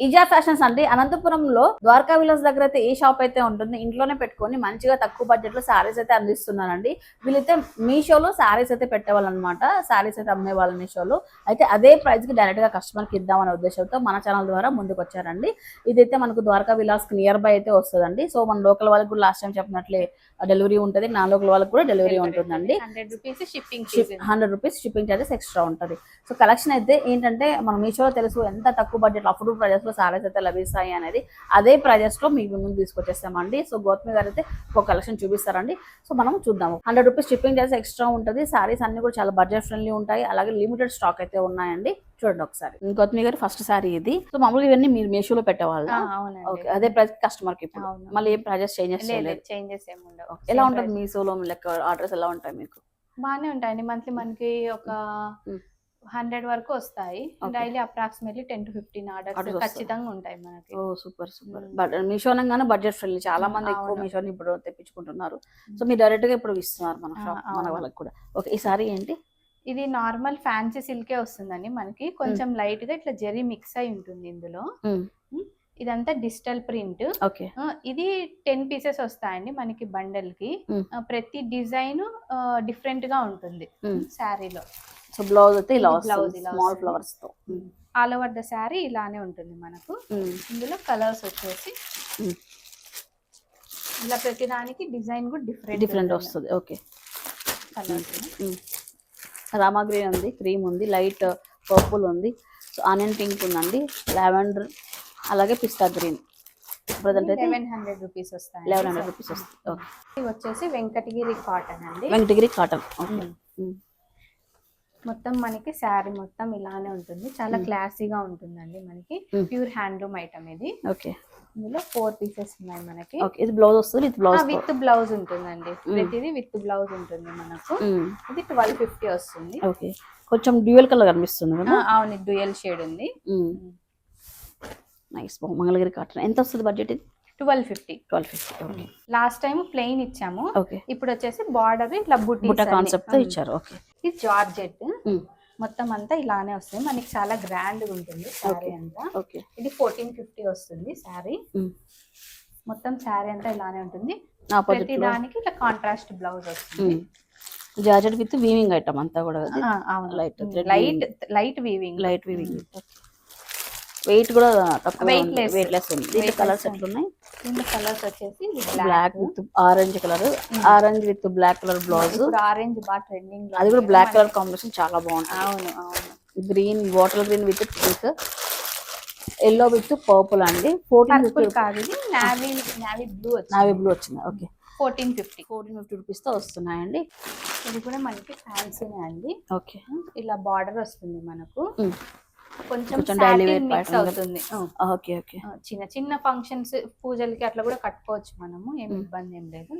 ఈజా fashions అంటే అనంతపురంలో ద్వారకా విలాస్ దగ్గర అయితే ఏ షాప్ అయితే ఉంటుంది ఇంట్లోనే పెట్టుకొని మంచిగా తక్కువ బడ్జెట్లో శారీస్ అయితే అందిస్తున్నారండి. వీళ్ళైతే మీషోలో శారీస్ అయితే పెట్టేవాళ్ళు అనమాట శారీస్ అయితే అమ్మేవాళ్ళు మీషోలో. అయితే అదే ప్రైస్కి డైరెక్ట్గా కస్టమర్కి ఇద్దామనే ఉద్దేశంతో మన ఛానల్ ద్వారా ముందుకు వచ్చారండి ఇదైతే మనకు ద్వారకా విలాస్కి నియర్ బై అయితే వస్తుందండి. సో మన లోకల్ వాళ్ళకి కూడా లాస్ట్ టైం చెప్పినట్లే డెలివరీ ఉంటుంది. నా లోకల్ వాళ్ళకి కూడా డెలివరీ ఉంటుందండి. Hundred rupees shipping hundred rupees shipping charges extra ఉంటుంది. సో కలెక్షన్ అయితే ఏంటంటే మనం మీషోలో తెలుసు ఎంత తక్కువ బడ్జెట్ అఫోర్డబుల్ ప్రైజెస్ లో సారీస్ అయితే లభిస్తాయి అనేది అదే ప్రైజెస్లో మీకు ముందు తీసుకొచ్చేస్తామండి. సో గౌతమి గారు అయితే ఒక కలెక్షన్ చూపిస్తారండి. సో మనం చూద్దాము. Hundred rupees shipping charges extra ఉంటుంది. సారీస్ అన్ని కూడా చాలా బడ్జెట్ ఫ్రెండ్లీ ఉంటాయి. అలాగే లిమిటెడ్ స్టాక్ అయితే ఉన్నాయండి. చూడండి ఒకసారి. గౌతమి గారి ఫస్ట్ సారీ ఇది. సో మామూలుగా ఇవన్నీ మీరు మీషోలో పెట్టేవాళ్ళు? ఓకే. అదే ప్రైస్ కస్టమర్కి ఇప్పుడు. మళ్ళీ ఏం ప్రైజెస్ చేంజెస్ చేంజెస్ ఏమి ఉండవు. ఎలా ఉంటుంది. మీషోలో లెక్క ఆర్డర్స్ ఎలా ఉంటాయి మీకు? బాగానే ఉంటాయండి. మంత్లీ మనకి ఒక. హండ్రెడ్ వరకు వస్తాయి. Daily approximately ten to fifteen orders. ఖచ్చితంగా ఉంటాయి మనకి. Oh super super. But Meesho అనగానే బడ్జెట్ ఫ్రెండ్లీ చాలా మంది ఎక్కువ. మీషోని ఇప్పుడు తెప్పించుకుంటున్నారు. సో మీరు డైరెక్ట్గా ఇప్పుడు ఇస్తున్నారు మన మన. వాళ్ళకి కూడా. ఓకే ఈ సారీ ఏంటి? ఇది నార్మల్ ఫ్యాన్సీ సిల్కే వస్తుందండి మనకి. కొంచెం లైట్గా ఇట్లా జెరీ మిక్స్ అయి ఉంటుంది ఇందులో. ఇదంతా డిజిటల్ ప్రింట్. ఓకే. ఇది టెన్ పీసెస్ వస్తాయండి మనకి బండల్కి ప్రతి డిజైన్ డిఫరెంట్గా ఉంటుంది. శారీలో సో బ్లౌజ్ అయితే ఇలా ఇలా స్మాల్. ఫ్లవర్స్తో. ఆల్ ఓవర్ ద శారీ ఇలానే ఉంటుంది మనకు. ఇందులో కలర్స్ వచ్చేసి. ఇలా ప్రతి దానికి డిజైన్ కూడా డిఫరెంట్ డిఫరెంట్ వస్తుంది ఓకే. రామా గ్రీన్ ఉంది క్రీమ్ ఉంది లైట్ పర్పుల్ ఉంది సో ఆనియన్ పింక్ ఉందండి లావెండర్ అలాగే పిస్తా గ్రీన్. ప్రజెంట్ అయితే లెవెన్ హండ్రెడ్ రూపీస్ వస్తాయి లెవెన్ హండ్రెడ్ రూపీస్ ఓకే. వచ్చేసి వెంకటగిరి కాటన్ అండి. Venkatagiri cotton okay. మొత్తం మనకి శారీ మొత్తం ఇలానే ఉంటుంది. చాలా. క్లాసీగా ఉంటుందండి మనకి. ప్యూర్ హ్యాండ్లూమ్ ఐటమ్ ఇది. ఓకే. ఇందులో ఫోర్ పీసెస్ ఉన్నాయి మనకి. ఇది బ్లౌజ్ వస్తుంది విత్ బ్లౌజ్ విత్ బ్లౌజ్ ఉంటుందండి. ప్రతిదీ విత్ బ్లౌజ్ ఉంటుంది మనకు. ఇది ట్వెల్వ్ ఫిఫ్టీ వస్తుంది. ఓకే. కొంచెం డ్యూయల్ కలర్ కనిపిస్తుంది అవును డ్యూయల్ షేడ్ ఉంది. నైస్. మంగళగిరి కాటన్. ఎంత వస్తుంది బడ్జెట్ ఇది? Twelve fifty. Twelve fifty last time plain ఇచ్చాము. ఇప్పుడు వచ్చేసి బార్డర్ ఇట్లా బుట్టి కాన్సెప్ట్తో ఇచ్చారు ఓకే. ఇది జార్జెట్. మొత్తం అంతా ఇలానే వస్తుంది. మనకి చాలా గ్రాండ్గా ఉంటుంది Okay. అంతా. ఇది ఫోర్టీన్ ఫిఫ్టీ వస్తుంది శారీ మొత్తం శారీ అంతా ఇలానే ఉంటుంది. ప్రతి దానికి ఇట్లా కాంట్రాస్ట్ బ్లౌజ్ వస్తుంది. జార్జెట్ విత్ వీవింగ్ ఐటమ్ అంతా కూడా thread light light weaving light weaving weight కూడా తక్కువ. వెయిట్ లెస్ ఉంది. దీంట్లో కలర్స్. ఎట్లున్నాయి? దీంట్లో కలర్స్ వచ్చేసి black with orange colour orange with black colour blouse orange బాగా ట్రెండింగ్ అది కూడా బ్లాక్ కలర్ కాంబినేషన్ చాలా బాగుంటుంది. అవును అవును. Green water green with pink yellow with purple అండి. ఫోర్టీన్ ఫిఫ్టీ కాదు navy navy blue navy blue వచ్చింది. Okay fourteen fifty fourteen fifty రూపీస్తో వస్తున్నాయండి. ఇది కూడా మనకి ఫ్యాన్సీనే అండి. ఓకే ఇలా బార్డర్ వస్తుంది మనకు. Mm. కొంచెం మిక్స్ అవుతుంది. Okay okay. చిన్న చిన్న ఫంక్షన్స్ పూజలకి అట్లా కూడా కట్టుకోవచ్చు మనము ఏం Mm. ఇబ్బంది ఏం లేదు.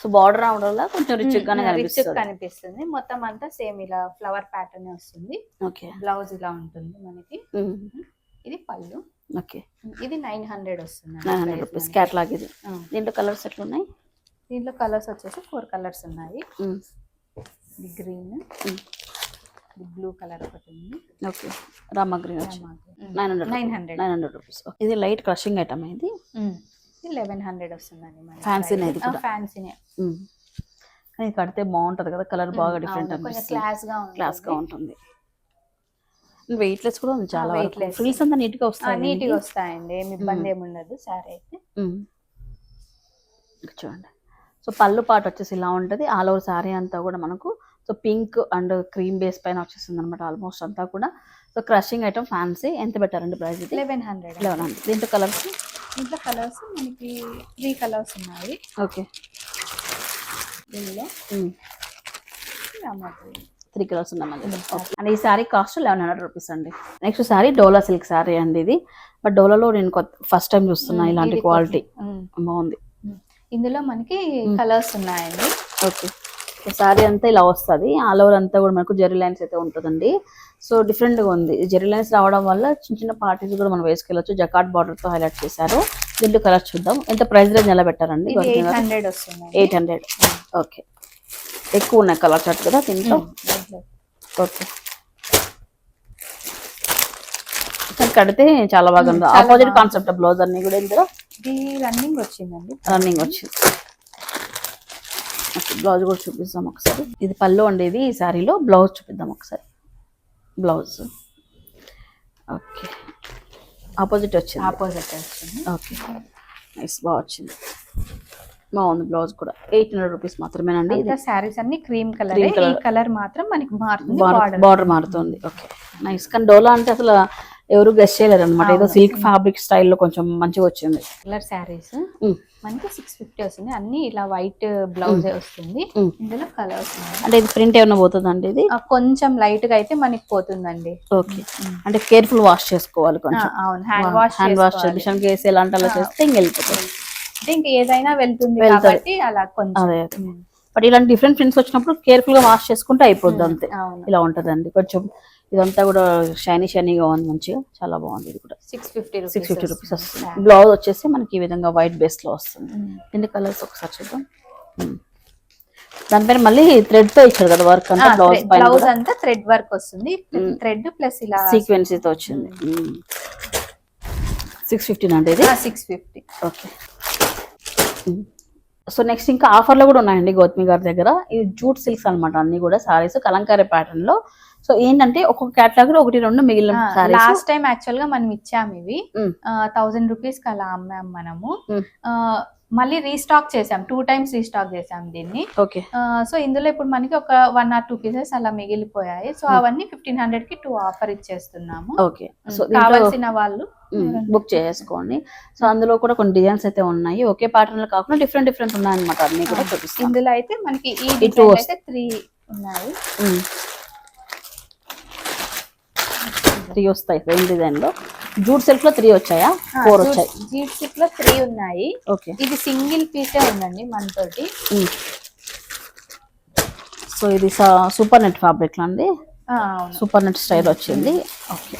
సో బార్డర్ రావడం వల్ల కొంచెం రిచ్ గానే కనిపిస్తుంది. కనిపిస్తుంది. మొత్తం అంతా సేమ్ ఇలా ఫ్లవర్ ప్యాటర్న్ వస్తుంది. ఓకే. బ్లౌజ్ ఇలా ఉంటుంది మనకి. ఇది పళ్ళు. ఓకే. ఇది నైన్ హండ్రెడ్ వస్తుంది నైన్ హండ్రెడ్ రూపీస్ క్యాట్లాగ్ ఇది. దీంట్లో కలర్స్ ఎట్లున్నాయి? దీంట్లో కలర్స్ వచ్చేసి ఫోర్ కలర్స్ ఉన్నాయి. గ్రీన్ బ్లూ కలర్ ఒకటి ఉంది. Okay. Rama green nine hundred nine hundred nine hundred rupees. ఇది లైట్ క్రషింగ్ ఐటమ్ ఇది. లెవెన్ హండ్రెడ్ వస్తుందండి Fancy నే ఇది. ఫ్యాన్సీనే ఇది కడితే బాగుంటది కదా. కలర్ బాగా డిఫరెంట్ క్లాస్గా ఉంటుంది. క్లాస్గా ఉంటుంది వెయిట్ లెస్ కూడా ఉంది చాలా weightless. ఫ్రిల్స్ అంతా నీట్గా వస్తాయి నీట్గా. వస్తాయండి. ఏమి ఇబ్బంది ఏమి ఉండదు. సారీ అయితే. చూడండి. సో పళ్ళు పాట వచ్చేసి ఇలా ఉంటుంది. ఆల్ ఓవర్ శారీ అంతా కూడా మనకు so pink and cream base పైన వచ్చేస్తుంది అనమాట ఆల్మోస్ట్ అంతా కూడా. So crushing item fancy. ఎంత పెట్టారండి ప్రైస్ ఇది? లెవెన్ హండ్రెడ్ లెవెన్ హండ్రెడ్ దీంట్లో కలర్స్ ఇంట్లో కలర్స్ మనకి త్రీ కలర్స్ ఉన్నాయి. ఓకే. దీనిలో. త్రీ కలర్స్ ఉన్నామండి అండ్ ఈ saree cost eleven hundred rupees అండి. నెక్స్ట్ శారీ డోలా సిల్క్ శారీ అండి ఇది. బట్ డోలాలో నేను ఫస్ట్ టైం చూస్తున్నా ఇలాంటి క్వాలిటీ. బాగుంది. ఇందులో మనకి. కలర్స్ ఉన్నాయండి. ఓకే శారీ అంతా ఇలా వస్తుంది. ఆల్ ఓవర్ అంతా కూడా మనకు జెరీ లైన్స్ అయితే ఉంటుందండి. సో డిఫరెంట్గా ఉంది జెరీ లైన్స్ రావడం వల్ల చిన్న చిన్న పార్టీస్ కూడా మనం వేసుకెళ్ళొచ్చు. జకాట్ బార్డర్తో హైలైట్ చేశారు. దీంట్లో కలర్ చూద్దాం. ఎంత ప్రైస్ రేంజ్ ఎలా పెట్టారండి? Eight hundred okay. ఎక్కువ ఉన్నాయి కలర్ చార్ట్ కదా దీంట్లో? ఓకే. కడితే చాలా బాగా ఉంది. చాలా ఆపోజిట్ బాగుంది. కాన్సెప్ట్ బ్లౌజ్ అన్ని కూడా ఇందులో? ఇది రన్నింగ్ వచ్చిందండి. రన్నింగ్ వచ్చింది. బ్లౌజ్ కూడా చూపిస్తాం ఒకసారి. ఇది పళ్ళు ఉండేది ఈ శారీలో బ్లౌజ్ చూపిద్దాం ఒకసారి. బ్లౌజ్. ఓకే. ఆపోజిట్ వచ్చింది. ఆపోజిట్ వచ్చింది. ఓకే. నైస్. బాగా వచ్చింది. బాగుంది బ్లౌజ్ కూడా. ఎయిట్ హండ్రెడ్ రూపీస్ మాత్రమేనండి. ఇంకా శారీస్ అన్ని క్రీమ్ కలర్. ఈ. కలర్. మాత్రం మనకి మారుతుంది బార్డర్ మారుతుంది. ఓకే. నైస్. కానీ డోలా అంటే అసలు ఎవరు గెస్ట్ చేయలేరు అనమాట ఏదో. సిల్క్ ఫ్యాబ్రిక్ స్టైల్లో కొంచెం మంచిగా వచ్చింది. కలర్ శారీస్. మనకి సిక్స్ ఫిఫ్టీ వస్తుంది. అన్ని ఇలా వైట్ బ్లౌజ్ వస్తుంది. ఇందులో కలర్స్ ఉన్నాయి. అంటే ఇది ప్రింట్ ఏమైనా పోతుందండి ఇది? కొంచెం లైట్గా అయితే మనకి పోతుందండి. ఓకే. అంటే కేర్ఫుల్ వాష్ చేసుకోవాలి కొంచెం. అవును. Hand wash hand wash machine కేసి ఎలాంటి అలా చేస్తే ఇంక వెళ్ళిపోతుంది. అంటే ఇంకా ఏదైనా వెళ్తుంది. కాబట్టి అలా కొంచెం. బట్ ఇలాంటి డిఫరెంట్ ప్రింట్స్ వచ్చినప్పుడు కేర్ఫుల్గా వాష్ చేసుకుంటే అయిపోద్ది అంతే. ఇలా ఉంటదండి. కొంచెం ఇదంతా కూడా షైనీ షైనీగా ఉంది మంచిగా. చాలా బాగుంది ఇది కూడా. Six fifty six fifty rupees వస్తుంది. బ్లౌజ్ వచ్చేసి మనకి ఈ విధంగా వైట్ బేస్లో వస్తుంది. ఎన్ని కలర్స్ ఒకసారి చూద్దాం. ఉమ్. దానిపైన మళ్ళీ థ్రెడ్తో ఇచ్చారు కదా వర్క్ అంతా బ్లౌజ్ బ్లౌజ్ అంతా థ్రెడ్ వర్క్ వస్తుంది. థ్రెడ్ ప్లస్ ఇలా సీక్వెన్సీ తో వచ్చింది. సిక్స్ ఫిఫ్టీన్ అంటే ఇది? Six fifty okay so next ఇంకా ఆఫర్లు కూడా ఉన్నాయండి గౌతమి గారి దగ్గర. ఇది జూట్ సిల్క్స్ అన్నమాట. అన్ని కూడా సారీస్ కలంకారీ ప్యాటర్న్లో సో ఏంటంటే ఒక్కొక్క కేటలాగ్ ఒకటి రెండు మిగిలిన లాస్ట్ టైం యాక్చువల్గా మనం ఇచ్చాము ఇవి. థౌజండ్ రూపీస్కి అలా అమ్మాం మనము. మళ్ళీ రీస్టాక్ చేసాం. టూ టైమ్స్ రీస్టాక్ చేసాం దీన్ని. ఓకే. సో ఇందులో ఇప్పుడు మనకి ఒక వన్ ఆర్ టూ పీసెస్ అలా మిగిలిపోయాయి. సో అవన్నీ ఫిఫ్టీన్ హండ్రెడ్కి టూ ఆఫర్ ఇచ్చేస్తున్నాము. ఓకే. సో కావాల్సిన వాళ్ళు బుక్ చేసుకోండి. సో అందులో కూడా కొన్ని డిజైన్స్ అయితే ఉన్నాయి. ఒకే ప్యాటర్న్లో కాకుండా డిఫరెంట్ డిఫరెంట్ ఉన్నాయి అనమాట అన్ని కూడా చూపిస్తాం. ఇందులో అయితే మనకి ఈ డిజైన్. అయితే త్రీ ఉన్నాయి. త్రీ వస్తాయి. సేమ్ డిజైన్లో జూట్ సిల్క్లో త్రీ వచ్చాయా? ఫోర్ వచ్చాయి. జీప్ సిప్లో త్రీ ఉన్నాయి. ఓకే. ఇది సింగిల్ పీసే ఉందండి మనతోటి. సో ఇది సూపర్ నెట్ ఫ్యాబ్రిక్లో అండి సూపర్ నెట్ స్టైల్ వచ్చింది. ఓకే.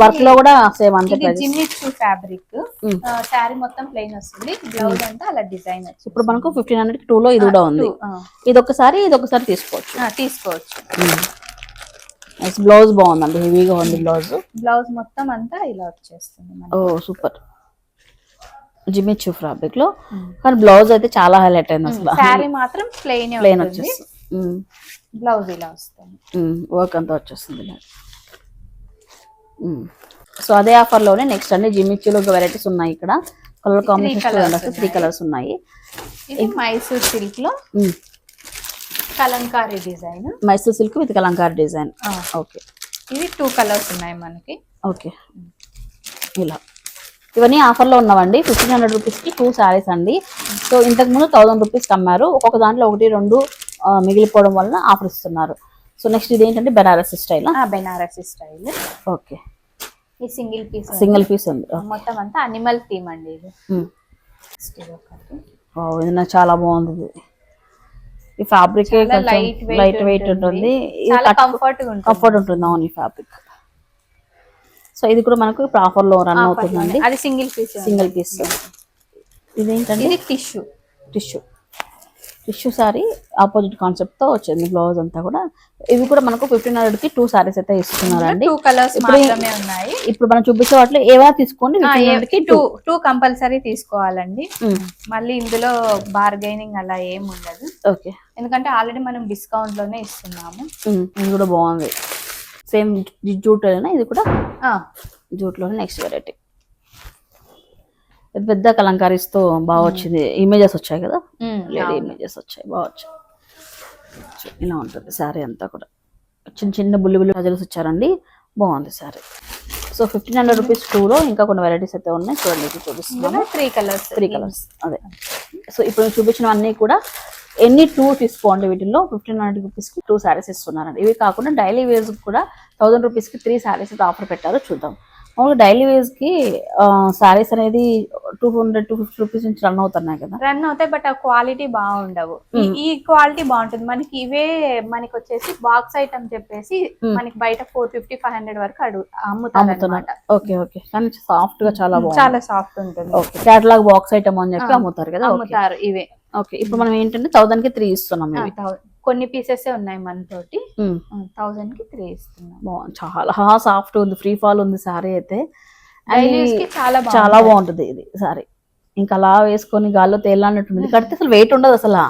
వర్క్లో కూడా సేమ్ అంతే జిమ్మిచ్చు ఫ్యాబ్రిక్. శారీ మొత్తం ప్లెయిన్ వస్తుంది. బ్లౌజ్ అంతా అలా డిజైన్ వచ్చింది ఇప్పుడు మనకు ఫిఫ్టీన్ హండ్రెడ్ టూ లో ఇది కూడా ఉంది. ఇది ఒకసారి ఇది ఒకసారి తీసుకోవచ్చు. ఆ, తీసుకోవచ్చు బ్లౌజ్ బాగుందండి. హెవీగా ఉంది బ్లౌజ్ బ్లౌజ్ మొత్తం అంతా ఇలా వచ్చేస్తుంది. ఓ సూపర్ జిమ్మిచ్చు ఫ్యాబ్రిక్లో. కానీ బ్లౌజ్ అయితే చాలా హైలైట్ అయింది అసలు. శారీ మాత్రం ప్లెయిన్ ప్లేన్ వచ్చేస్తుంది. బ్లౌజ్ ఇలా వస్తుంది. వర్క్ అంతా వచ్చేస్తుంది ఇలా. సో అదే ఆఫర్లోనే నెక్స్ట్ అన్ని జిమ్మిచ్చులో వెరైటీస్ ఉన్నాయి ఇక్కడ. కలర్ కాంబినేషన్ త్రీ కలర్స్ ఉన్నాయి. మైసూర్ సిల్క్లో. Kalamkari design. Mysore silk with Kalamkari design. Okay. ఇవి టూ కలర్స్ ఉన్నాయి మనకి. ఓకే. ఇలా. ఇవన్నీ ఆఫర్లో ఉన్నవండి. ఫిఫ్టీన్ హండ్రెడ్ రూపీస్కి టూ శారీస్ అండి. సో ఇంతకుముందు థౌసండ్ రూపీస్కి అమ్మారు ఒక్కొక్క దాంట్లో ఒకటి రెండు మిగిలిపోవడం వలన ఆఫర్ ఇస్తున్నారు. సో నెక్స్ట్ ఇది ఏంటంటే Banaras style. Banarasi style. Okay. ఈ సింగిల్ పీస్ సింగిల్ పీస్ ఉంది. మొత్తం అంతా అనిమల్ థీమ్ అండి ఇది. ఒకటి. నాకు చాలా బాగుంది. ఈ ఫ్యాబ్రిక్ లైట్ వెయిట్ ఉంటుంది. కంఫర్ట్ ఉంటుంది. అవును ఈ ఫ్యాబ్రిక్ సో ఇది కూడా మనకు ఇప్పుడు ఆఫర్లో రన్ అవుతుందండి. అది సింగిల్ పీస్ సింగిల్ పీస్ ఇదేంటండి ఇది tissue tissue tissue saree opposite కాన్సెప్ట్తో వచ్చింది బ్లౌజ్ అంతా కూడా. ఇవి కూడా మనకు ఫిఫ్టీన్ హండ్రెడ్కి టూ సారీస్ అయితే ఇస్తున్నారండి. టూ కలర్స్ ఇప్పుడు ఈ- మాత్రమే ఉన్నాయి. ఇప్పుడు మనం చూపించే వాటిలో ఏవైనా తీసుకోండి కి టూ టూ కంపల్సరీ తీసుకోవాలండి. మళ్ళీ ఇందులో బార్గైనింగ్ అలా ఏం ఉండదు. ఓకే. ఎందుకంటే ఆల్రెడీ మనం డిస్కౌంట్లోనే ఇస్తున్నాము. ఇది కూడా బాగుంది. సేమ్ జూట్ ఇది కూడా ఆ, జూట్లోనే నెక్స్ట్ వెరైటీ పెద్ద పెద్ద కలంకారీస్తో బాగా వచ్చింది ఇమేజెస్ వచ్చాయి కదా? లేడీ. ఇమేజెస్ వచ్చాయి బాగా వచ్చాయి. ఇలా ఉంటుంది శారీ అంతా కూడా. చిన్న చిన్న బుల్లి బుల్లి ప్రజలు వచ్చారండి బాగుంది saree. So fifteen hundred rupees టూలో ఇంకా కొన్ని వెరైటీస్ అయితే ఉన్నాయి. చూడండి ఇందులో త్రీ కలర్స్ త్రీ కలర్స్ అదే. సో ఇప్పుడు నేను చూపించినవన్నీ కూడా ఎన్ని టూ తీసుకోండి వీటిల్లో? ఫిఫ్టీన్ హండ్రెడ్ రూపీస్కి టూ శారీస్ ఇస్తున్నారండి. ఇవి కాకుండా డైలీ వేర్స్ కూడా థౌసండ్ రూపీస్కి త్రీ శారీస్ అయితే ఆఫర్ పెట్టారు. చూద్దాం. మామూలుగా డైలీ వేర్స్కి శారీస్ అనేది two hundred two fifty rupees నుంచి రన్ అవుతున్నాయి కదా. రన్ అవుతాయి బట్ ఆ క్వాలిటీ బాగుండవు. ఈ- క్వాలిటీ బాగుంటుంది. మనకి ఇవే మనకి వచ్చేసి బాక్స్ ఐటమ్ చెప్పేసి మనకి బయట ఫోర్ ఫిఫ్టీ ఫైవ్ హండ్రెడ్ వరకు అడుగు అమ్ముతారు ఓకే ఓకే కానీ సాఫ్ట్గా చాలా బాగుంది. చాలా సాఫ్ట్ ఉంటుంది. ఓకే క్యాటలాగ్ బాక్స్ ఐటమ్ అని చెప్పి అమ్ముతారు కదా. ఓకే అమ్ముతారు ఇవే. ఓకే ఇప్పుడు మనం ఏంటంటే థౌసండ్కి త్రీ ఇస్తున్నాం కొన్ని పీసెస్ ఉన్నాయి మన తోటి. థౌసండ్కి త్రీ ఇస్తున్నాం. చాలా సాఫ్ట్ ఉంది ఫ్రీ ఫాల్ ఉంది సారీ అయితే. చాలా చాలా బాగుంటుంది ఇది సారీ. ఇంకా అలా వేసుకొని గాల్లో తేలాన్నట్టుంది కడితే అసలు వెయిట్ ఉండదు అసలు.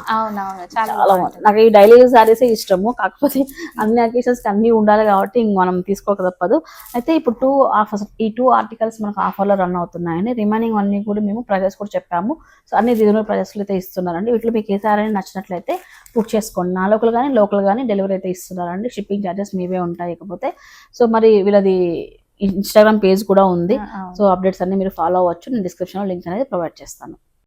చాలా నాకు ఈ డైలీ యూజ్ సారీస్ ఇష్టము. కాకపోతే అన్ని అకేషన్స్ అన్ని ఉండాలి కాబట్టి ఇంక మనం తీసుకోక తప్పదు. అయితే ఇప్పుడు టూ ఆఫర్స్ ఈ టూ ఆర్టికల్స్ మనకు ఆఫర్లో రన్ అవుతున్నాయని రిమైనింగ్ అన్ని కూడా మేము ప్రైజెస్ కూడా చెప్పాము. సో అన్ని రీజనబుల్ ప్రైజెస్లో అయితే ఇస్తున్నారండి. వీటిలో మీకు ఏ సారీ నచ్చినట్లయితే బుక్ చేసుకోండి. నా లోకల్ కానీ లోకల్ కానీ డెలివరీ అయితే ఇస్తున్నారండి. షిప్పింగ్ ఛార్జెస్ మీవే ఉంటాయి ఇకపోతే. సో మరి వీళ్ళది ఇన్స్టాగ్రామ్ పేజ్ కూడా ఉంది. సో అప్డేట్స్ అన్ని మీరు ఫాలో అవ్వచ్చు. నేను డిస్క్రిప్షన్లో లింక్ అనేది ప్రొవైడ్ చేస్తాను.